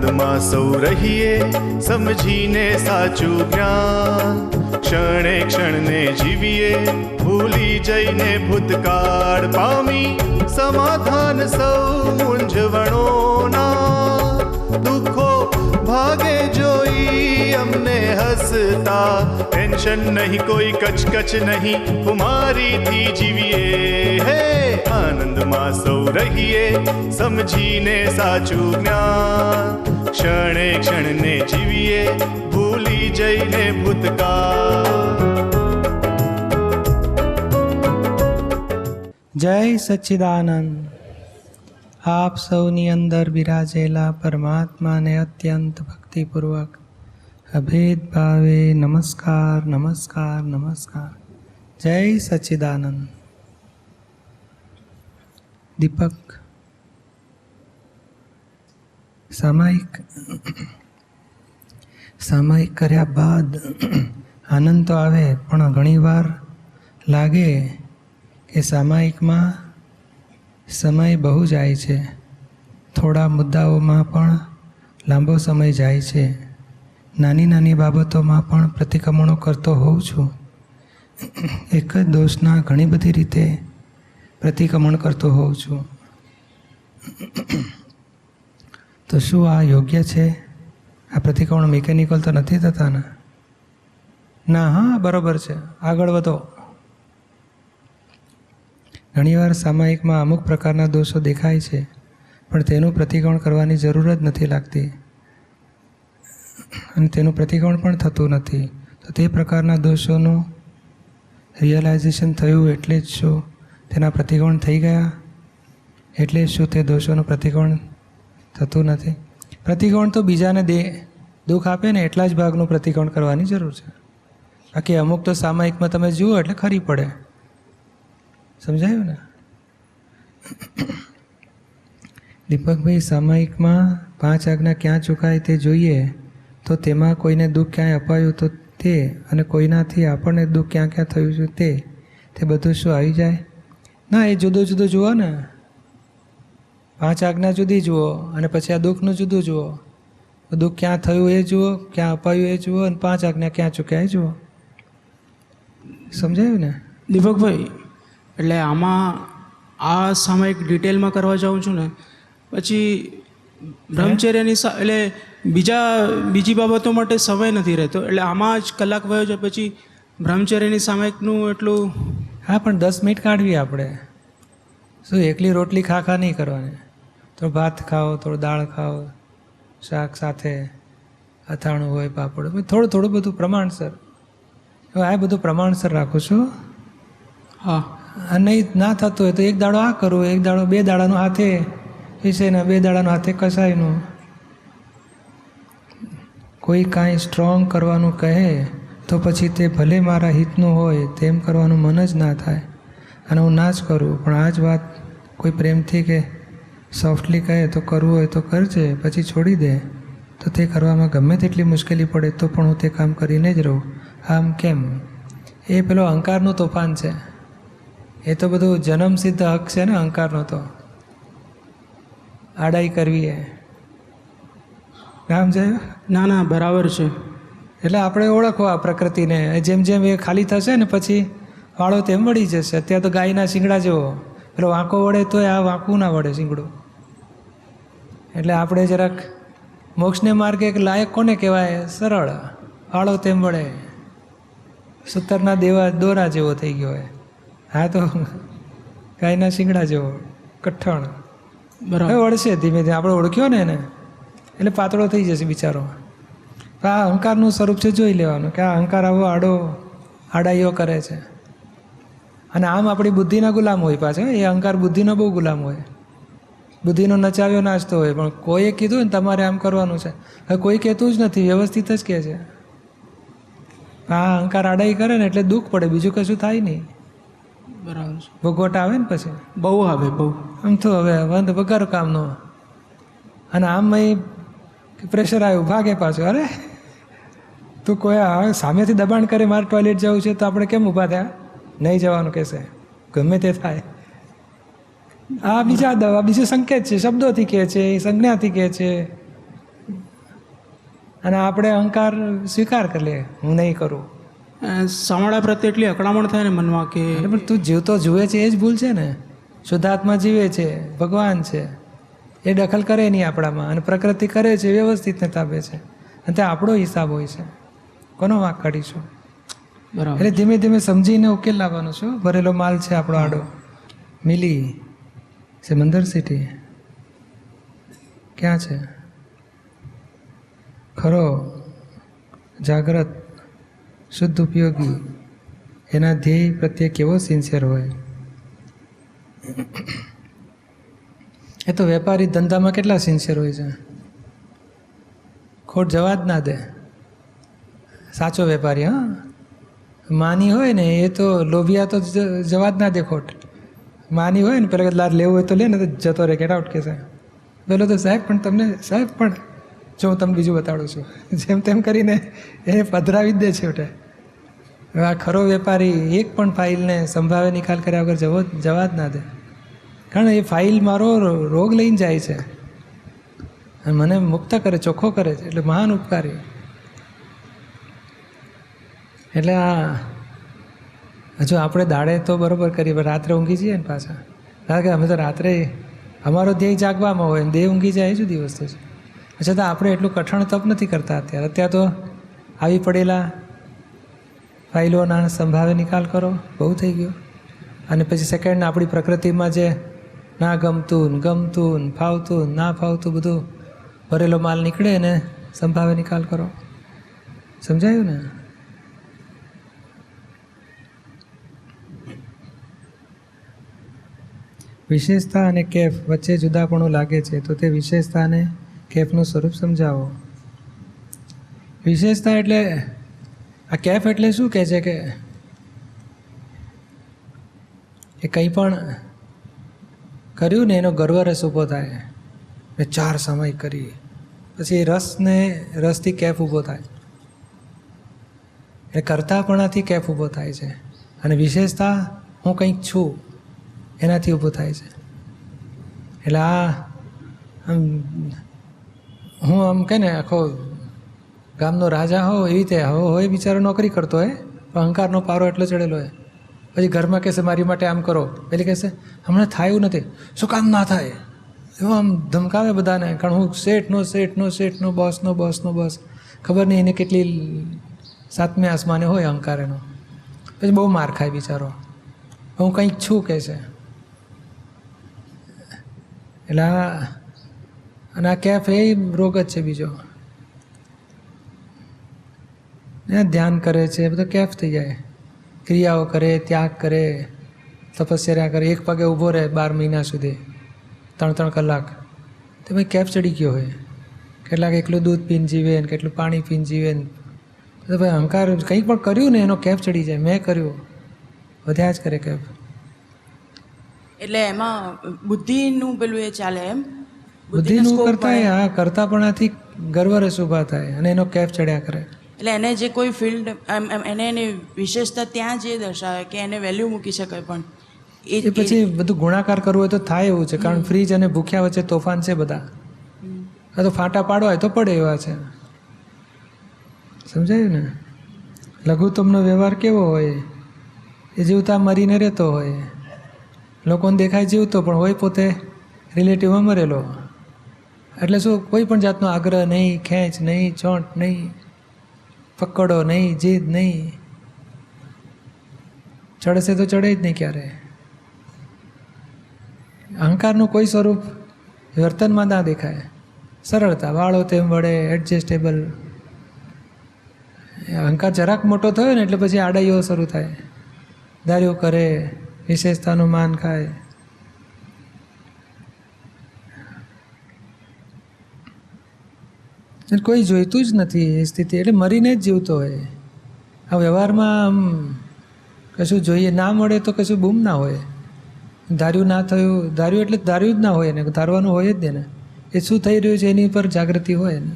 આનંદમાં સૌ રહીએ, સમજીને સાચું જ્ઞાન. ક્ષણે ક્ષણને જીવીએ, ભૂલી જઈને ભૂતકાળ પામી, સમાધાન સૌ મૂંઝવણોના દુઃખો ભાગે અમને હસતા ટેન્શન નહીં કોઈ કચકચ નહીં કુમારીથી જીવીએ હે આનંદમાં સૌ રહીએ સમજીને સાચું જ્ઞાન ક્ષણે ક્ષણને જીવીએ ભૂલી જઈને ભૂતકાળ જય સચ્ચિદાનંદ આપ સૌની અંદર બિરાજેલા પરમાત્માને અત્યંત ભક્તિપૂર્વક અભેદ ભાવે નમસ્કાર નમસ્કાર નમસ્કાર જય સચ્ચિદાનંદ દીપક સામાયિક સામાયિક કર્યા બાદ આનંદ તો આવે પણ ઘણીવાર લાગે કે સામાયિકમાં સમય બહુ જાય છે થોડા મુદ્દાઓમાં પણ લાંબો સમય જાય છે નાની નાની બાબતોમાં પણ પ્રતિક્રમણો કરતો હોઉં છું. એક જ દોષના ઘણી બધી રીતે પ્રતિક્રમણ કરતો હોઉં છું. તો શું આ યોગ્ય છે? આ પ્રતિક્રમણ મિકેનિકલ તો નથી થતા ને ના, હા, બરાબર છે. આગળ વધો. ઘણીવાર સામાયિકમાં અમુક પ્રકારના દોષો દેખાય છે, પણ તેનું પ્રતિક્રમણ કરવાની જરૂર જ નથી લાગતી. અને તેનું પ્રતિક્રમણ પણ થતું નથી. તો તે પ્રકારના દોષોનું રિયલાઇઝેશન થયું એટલે જ શું? તેના પ્રતિક્રમણ થઈ ગયા? એટલે શું તે દોષોનું પ્રતિક્રમણ થતું નથી? પ્રતિક્રમણ તો બીજાને દે, દુઃખ આપે ને એટલા જ ભાગનું પ્રતિક્રમણ કરવાની જરૂર છે. બાકી અમુક તો સામાયિકમાં તમે જુઓ એટલે ખરી પડે. સમજાયું ને? દીપકભાઈ, સામાયિકમાં પાંચ આજ્ઞા ક્યાં ચૂકાય તે જોઈએ. તો તેમાં કોઈને દુઃખ ક્યાંય અપાયું તો તે અને કોઈનાથી આપણને દુઃખ ક્યાં ક્યાં થયું છે તે તે બધું શું આવી જાય? ના એ જુદું જુદું જુઓ ને. પાંચ આજ્ઞા જુદી જુઓ અને પછી આ દુઃખનું જુદું જુઓ. દુઃખ ક્યાં થયું એ જુઓ ક્યાં અપાયું એ જુઓ અને પાંચ આજ્ઞા ક્યાં ચૂક્યા એ જુઓ. સમજાયું ને? દીપકભાઈ એટલે આમાં આ સામાયિક ડિટેલમાં કરવા જાઉં છું ને. પછી બ્રહ્મચર્યની એટલે બીજા બીજી બાબતો માટે સમય નથી રહેતો. એટલે આમાં જ કલાક વયો છે પછી બ્રહ્મચર્યની સામાયિકનું એટલું હા પણ દસ મિનિટ કાઢવી આપણે. શું એકલી રોટલી ખા ખા નહીં કરવાની? થોડું ભાત ખાઓ થોડું દાળ ખાઓ શાક સાથે અથાણું હોય પાપડ હોય. થોડું થોડું બધું પ્રમાણસર. હવે આ બધું પ્રમાણસર રાખું છું. હા. નહીં ના થતું હોય તો એક દાડો આ કરું એક દાડો બે દાડાનું હાથે વિષયના બે દાડાનું હાથે કસાયનું. કોઈ કાંઈ સ્ટ્રોંગ કરવાનું કહે, તો પછી તે ભલે મારા હિતનું હોય, તેમ કરવાનું મન જ ના થાય. અને હું ના જ કરું, પણ આ જ વાત કોઈ પ્રેમથી કે સોફ્ટલી કહે, તો કરવું હોય તો કરજે, પછી છોડી દે. તો તે કરવામાં ગમે તેટલી મુશ્કેલી પડે, તો પણ હું તે કામ કરીને જ રહું. આમ કેમ? એ પેલો અહંકારનું તોફાન છે. એ તો બધું જન્મસિદ્ધ હક છે ને, અહંકારનો તો. આડાઈ કરવી એ. નામ છે? ના ના બરાબર છે. એટલે આપણે ઓળખવા પ્રકૃતિને. જેમ જેમ એ ખાલી થશે ને પછી વાળો તેમ વળી જશે. અત્યારે તો ગાયના શિંગડા જેવો. પેલો વાંકો વળે તોય આ વાંકું ના વળે શિંગડું. એટલે આપણે જરાક મોક્ષને માર્ગે એક લાયક કોને કહેવાય? સરળ. વાળો તેમ વળે. સૂતરના દેવા દોરા જેવો થઈ ગયો હોય. હા તો ગાયના શિંગડા જેવો. કઠણ. બરાબર. વળશે ધીમે ધીમે. આપણે ઓળખ્યો ને એને? એટલે પાતળો થઈ જશે બિચારો આ અહંકારનું સ્વરૂપ છે જોઈ લેવાનું કે આ અહંકાર આવો આડો આડાઈઓ કરે છે. અને આમ આપણી બુદ્ધિના ગુલામ હોય પાછો એ અહંકાર બુદ્ધિનો બહુ ગુલામ હોય. બુદ્ધિનો નચાવ્યો નાચતો હોય પણ કોઈએ કીધું ને તમારે આમ કરવાનું છે. હવે કોઈ કહેતું જ નથી વ્યવસ્થિત જ કહે છે. આ અહંકાર આડાઈ કરે ને એટલે દુઃખ પડે બીજું કશું થાય નહીં. બરાબર ભોગવટ આવે ને પછી? બહુ આવે બહુ. આમ તો હવે બંધ વગર કામનો. અને આમ અહીં પ્રેશર આવ્યું. ભાગે પાછું. અરે તું કોઈ સામેથી દબાણ કરે મારે ટોયલેટ જવું છે તો આપણે કેમ ઊભા થયા? નહીં જવાનું કહેશે. ગમે તે થાય. આ બીજા દવા બીજો સંકેત છે. શબ્દોથી કહે છે સંજ્ઞાથી કહે છે. અને આપણે અહંકાર સ્વીકાર કરી લે. હું નહીં કરું. અ, પ્રત્યે એટલી અકળામણ થાય ને મનમાં કે પણ તું જીવતો જુએ છે એ જ ભૂલ છે ને. શુદ્ધાત્મા જીવે છે ભગવાન છે. એ દખલ કરે નહીં આપણામાં અને પ્રકૃતિ કરે છે વ્યવસ્થિતને તાપે છે. અને તે આપણો હિસાબ હોય છે. કોનો વાંક કાઢીશું? બરાબર. એટલે ધીમે ધીમે સમજીને ઉકેલ લાવવાનો છું. ભરેલો માલ છે આપણો આડો. મિલી સમંદર સિટી ક્યાં છે? ખરો જાગ્રત શુદ્ધ ઉપયોગી. એના ધ્યેય પ્રત્યે કેવો સિન્સિયર હોય? એ તો વેપારી ધંધામાં કેટલા સિન્સિયર હોય છે? ખોટ જવા જ ના દે. સાચો વેપારી, હા? માની હોય ને, એ તો લોભિયા તો જવા જ ના દે ખોટ. માની હોય ને, પેલા લાર લેવું હોય તો લે ને તો જતો રહે ગેટ આઉટ કે સાહેબ પેલો તો સાહેબ, પણ તમને, સાહેબ, પણ જો હું તમને બીજું બતાડું છું. જેમ તેમ કરીને એ પધરાવી જ દે છે એટલે હવે આ ખરો વેપારી, એક પણ ફાઇલને સંભાવે નિકાલ કર્યા વગર જવો, જવા જ ના દે. કારણ એ ફાઇલ મારો રોગ લઈને જાય છે. અને મને મુક્ત કરે, ચોખ્ખો કરે છે, એટલે મહાન ઉપકારી. એટલે આ, હજુ આપણે દાડે તો બરાબર કરીએ, પણ રાત્રે ઊંઘી જઈએ ને પાછા. કારણ કે અમે તો રાત્રે અમારો ધ્યેય જાગવામાં હોય દેહ ઊંઘી જાય એ દિવસ છે અચ્છા, તો આપણે એટલું કઠણ તપ નથી કરતા અત્યારે. અત્યારે તો આવી પડેલા ફાઇલોના સંભાવે નિકાલ કરો, બહુ થઈ ગયો. અને પછી સેકન્ડ આપણી પ્રકૃતિમાં જે ના ગમતું, ને ગમતું, ને ફાવતું, ને ના ફાવતું બધું. ભરેલો માલ નીકળે ને સંભાવે નિકાલ કરો. સમજાયું ને? વિશેષતા અને કેફ વચ્ચે જુદાપણું લાગે છે, તો તે વિશેષતા અને કેફનું સ્વરૂપ સમજાવો. વિશેષતા એટલે, આ કેફ એટલે શું કહે છે કે, એ કંઈ પણ કર્યું ને એનો ગર્વરસ ઊભો થાય. મેં ચાર સમય કરી પછી એ રસને, રસથી કેફ ઊભો થાય. એ કરતાપણાથી કેફ ઊભો થાય છે. અને વિશેષતા, હું કંઈક છું, એનાથી ઊભો થાય છે. એટલે આ હું આમ કહે ને, આખો ગામનો રાજા હો એવી રીતે હવે હોય બિચારો નોકરી કરતો હોય, પણ અહંકારનો પારો એટલો ચડેલો હોય. પછી ઘરમાં કહેશે, મારી માટે આમ કરો. પેલી કહેશે, હમણાં થાય એવું નથી. શું કામ ના થાય? એવું આમ ધમકાવે બધાને, કારણ હું શેઠનો શેઠનો શેઠનો બોસનો બોસનો બોસ ખબર નહીં એને કેટલી સાતમે આસમાને હોય અહંકાર એનો પછી બહુ માર ખાય બિચારો. હું કંઈક છું કહે છે એટલે આ, અને આ કેફ એ રોગ જ છે બીજો. ધ્યાન કરે છે બધો કેફ થઈ જાય. ક્રિયાઓ કરે ત્યાગ કરે તપસ્યા કરે એક પગે ઊભો રહે બાર મહિના સુધી ત્રણ ત્રણ કલાક. તો ભાઈ કેફ ચડી ગયો હોય. કેટલાક એકલું દૂધ પીને જીવે ને કેટલું પાણી પીને જીવે ને. તો ભાઈ અહંકાર કંઈ પણ કર્યું ને એનો કેફ ચડી જાય. મેં કર્યું. વધ્યા જ કરે કેફ એટલે એમાં બુદ્ધિનું પેલું એ ચાલે એમ? બુદ્ધિનું scope કરતા પણ આથી ગર્વ રસ ઊભા થાય અને એનો કેફ ચડ્યા કરે. એટલે એને જે કોઈ ફિલ્ડ એમ એમ એને એની વિશેષતા ત્યાં જે દર્શાવે કે એને વેલ્યુ મૂકી શકાય પણ. એ એ પછી બધું ગુણાકાર કરવું હોય તો થાય એવું છે કારણ ફ્રીજ અને ભૂખ્યા વચ્ચે તોફાન છે બધા. આ તો ફાટા પાડવા હોય તો પડે એવા છે. સમજાયું ને? લઘુત્તમનો વ્યવહાર કેવો હોય? એ જીવતા મરીને રહેતો હોય. લોકોને દેખાય જીવતો પણ હોય પોતે રિલેટિવમાં મરેલો. એટલે શું કોઈ પણ જાતનો આગ્રહ નહીં ખેંચ નહીં ચોંટ નહીં. પકડો નહીં, જીદ નહીં. ચડશે તો ચડે જ નહીં ક્યારે. અહંકારનું કોઈ સ્વરૂપ વર્તનમાં ના દેખાય. સરળતા, વાળો તેમ વળે એડજસ્ટેબલ અહંકાર જરાક મોટો થયો ને એટલે પછી આડાઈઓ શરૂ થાય. દારીઓ કરે, વિશેષતાનું માન ખાય. કોઈ જોઈતું જ નથી એ સ્થિતિ. એટલે મરીને જ જીવતો હોય આ વ્યવહારમાં, આમ, કશું જોઈએ ના મળે તો કશું બૂમ ના હોય. ધાર્યું ના થયું, ધાર્યું એટલે ધાર્યું જ ના હોય ને ધારવાનું હોય જ ને એ શું થઈ રહ્યું છે એની પર જાગૃતિ હોય ને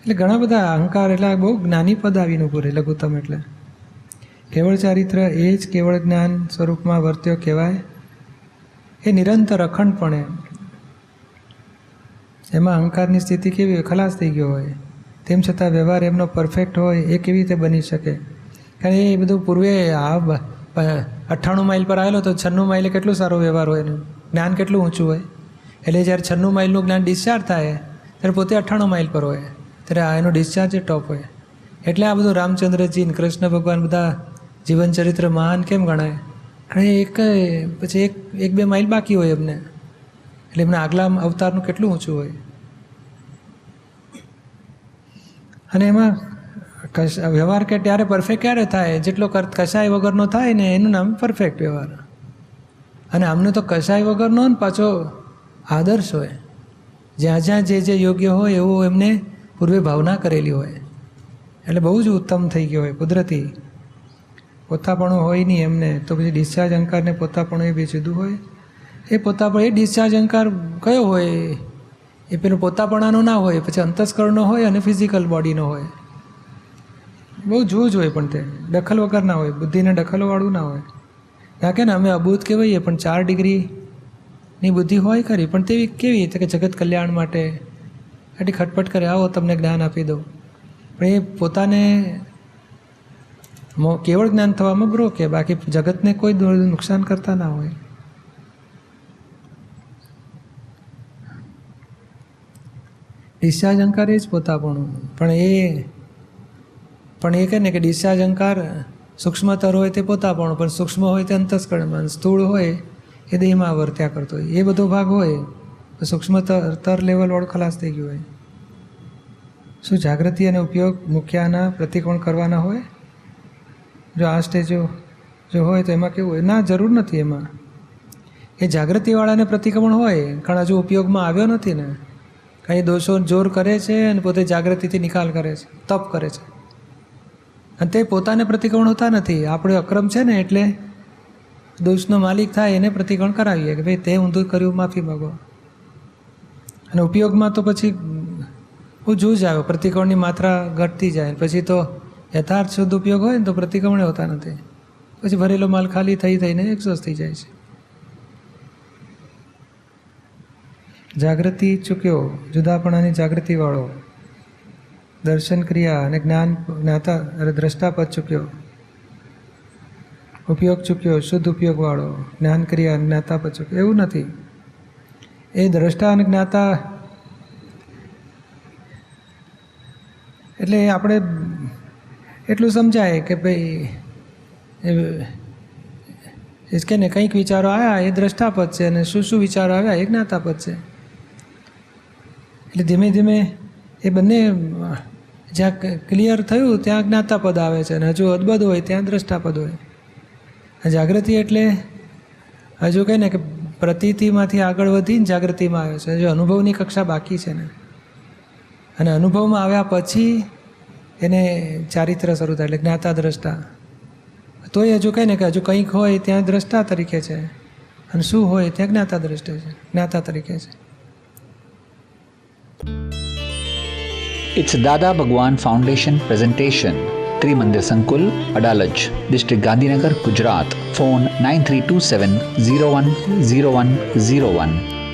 એટલે ઘણા બધા અહંકાર એટલે બહુ જ્ઞાની પદ આવીને પૂરે લઘુત્તમ એટલે. કેવળ ચારિત્ર એ જ કેવળ જ્ઞાન સ્વરૂપમાં વર્ત્યો કહેવાય. એ નિરંતર અખંડપણે એમાં અહંકારની સ્થિતિ કેવી હોય, ખલાસ થઈ ગયો હોય. તેમ છતાં વ્યવહાર એમનો પરફેક્ટ હોય, એ કેવી રીતે બની શકે? કારણ એ બધું પૂર્વે આ અઠ્ઠાણું માઇલ પર આવેલો તો છન્નું માઇલે કેટલું સારો વ્યવહાર હોય એનું જ્ઞાન કેટલું ઊંચું હોય? એટલે જ્યારે છન્નું માઇલનું જ્ઞાન ડિસ્ચાર્જ થાય, ત્યારે પોતે અઠ્ઠાણું માઇલ પર હોય. ત્યારે આ એનો ડિસ્ચાર્જ એ ટોપ હોય. એટલે આ બધું રામચંદ્રજી કૃષ્ણ ભગવાન બધા જીવન ચરિત્ર મહાન કેમ ગણાય? કારણ એક, પછી એક એક બે માઇલ બાકી હોય એમને. એટલે એમના આગલા અવતારનું કેટલું ઊંચું હોય? અને એમાં વ્યવહાર કે ત્યારે પરફેક્ટ ક્યારે થાય? જેટલો કશાય વગરનો થાય ને એનું નામ પરફેક્ટ વ્યવહાર. અને આમનો તો કશાય વગરનો ને પાછો આદર્શ હોય. જ્યાં જ્યાં જે જે યોગ્ય હોય એવું એમને પૂર્વે ભાવના કરેલી હોય. એટલે બહુ જ ઉત્તમ થઈ ગયો હોય, કુદરતી. પોતાપણું હોય નહીં એમને, તો પછી ડિસ્ચાર્જ અંકારને પોતાપણું એ બી જુદું હોય. એ પોતા પણ એ ડિસ્ચાર્જ અંકાર કયો હોય? એ પેલું પોતાપણાનો ના હોય, પછી અંતસ્કરણનો હોય અને ફિઝિકલ બોડીનો હોય. બહુ જુઓ જ હોય પણ તે. દખલ વગર ના હોય, બુદ્ધિને દખલવાળું ના હોય. ના કે ને, અમે અબૂત કહેવાઈએ, પણ ચાર ડિગ્રીની બુદ્ધિ હોય ખરી, પણ તેવી કેવી તો કે જગત કલ્યાણ માટે? આટલી ખટપટ કરે, આવો તમને જ્ઞાન આપી દઉં. પણ એ પોતાને કેવળ જ્ઞાન થવામાં બ્રો કે, બાકી જગતને કોઈ નુકસાન કરતા ના હોય. ડિસ્ચાર્જ અંકાર એ જ પોતાપણું. પણ એ પણ એ કહે ને કે ડિસ્ચાર્જ અંકાર સૂક્ષ્મતર હોય તે પોતાપણું, પણ સૂક્ષ્મ હોય તે અંતસ્કરણમાં સ્થૂળ હોય એ દેહમાં વર્ત્યા કરતો હોય. એ બધો ભાગ હોય, તો સૂક્ષ્મતર તર લેવલવાળું ખલાસ થઈ ગયું હોય. શું જાગૃતિ અને ઉપયોગ મુખ્યના પ્રતિકોણ કરવાના હોય? જો આ સ્ટેજો જો હોય તો એમાં કેવું હોય? ના, જરૂર નથી એમાં. એ જાગૃતિવાળાને પ્રતિક્રમણ હોય કારણ હજુ ઉપયોગમાં આવ્યો નથી ને. કાંઈ દોષો જોર કરે છે અને પોતે જાગૃતિથી નિકાલ કરે છે, તપ કરે છે? અને તે પોતાને પ્રતિક્રમણ હોતા નથી. આપણે અક્રમ છે ને એટલે દોષનો માલિક થાય, એને પ્રતિક્રમણ કરાવીએ કે ભાઈ તે ઊંધું કર્યું, માફી માગો. અને ઉપયોગમાં તો પછી ઊંચું જ આવે. પ્રતિક્રમણની માત્રા ઘટતી જાય પછી તો યથાર્થ શુદ્ધ ઉપયોગ હોય ને તો પ્રતિક્રમણ હોતા નથી. પછી ભરેલો માલ ખાલી થઈ, થઈને એક્ઝોસ્ટ થઈ જાય છે. જાગૃતિ ચૂક્યો, જુદાપણાની જાગૃતિવાળો. દર્શન ક્રિયા અને જ્ઞાન જ્ઞાતા દ્રષ્ટાપદ ચૂક્યો. ઉપયોગ ચૂક્યો, શુદ્ધ ઉપયોગવાળો. જ્ઞાન ક્રિયા જ્ઞાતાપદ ચૂક્યો. એવું નથી. એ દ્રષ્ટા અને જ્ઞાતા. એટલે આપણે એટલું સમજાય કે ભાઈ એ કે ને, કંઈક વિચારો આવ્યા, એ દ્રષ્ટાપદ છે અને શું શું વિચારો આવ્યા, એ જ્ઞાતાપદ છે. એટલે ધીમે ધીમે એ બંને, જ્યાં ક્લિયર થયું, ત્યાં જ્ઞાતાપદ આવે છે અને હજુ અદબદ હોય, ત્યાં દ્રષ્ટાપદ હોય. જાગૃતિ એટલે હજુ કહે ને કે પ્રતીતિમાંથી આગળ વધીને જાગૃતિમાં આવે છે. હજુ અનુભવની કક્ષા બાકી છે ને. અને અનુભવમાં આવ્યા પછી એને ચારિત્ર શરૂ થાય, એટલે જ્ઞાતા દ્રષ્ટા તોય હજુ કહે ને કે હજુ કંઈક હોય, ત્યાં દ્રષ્ટા તરીકે છે. અને શું હોય, ત્યાં જ્ઞાતા દ્રષ્ટિ છે, જ્ઞાતા તરીકે છે. It's Dada Bhagwan Foundation presentation. Trimandir Sankul, Adalaj, District Gandhinagar, Gujarat. Phone 9327 010101.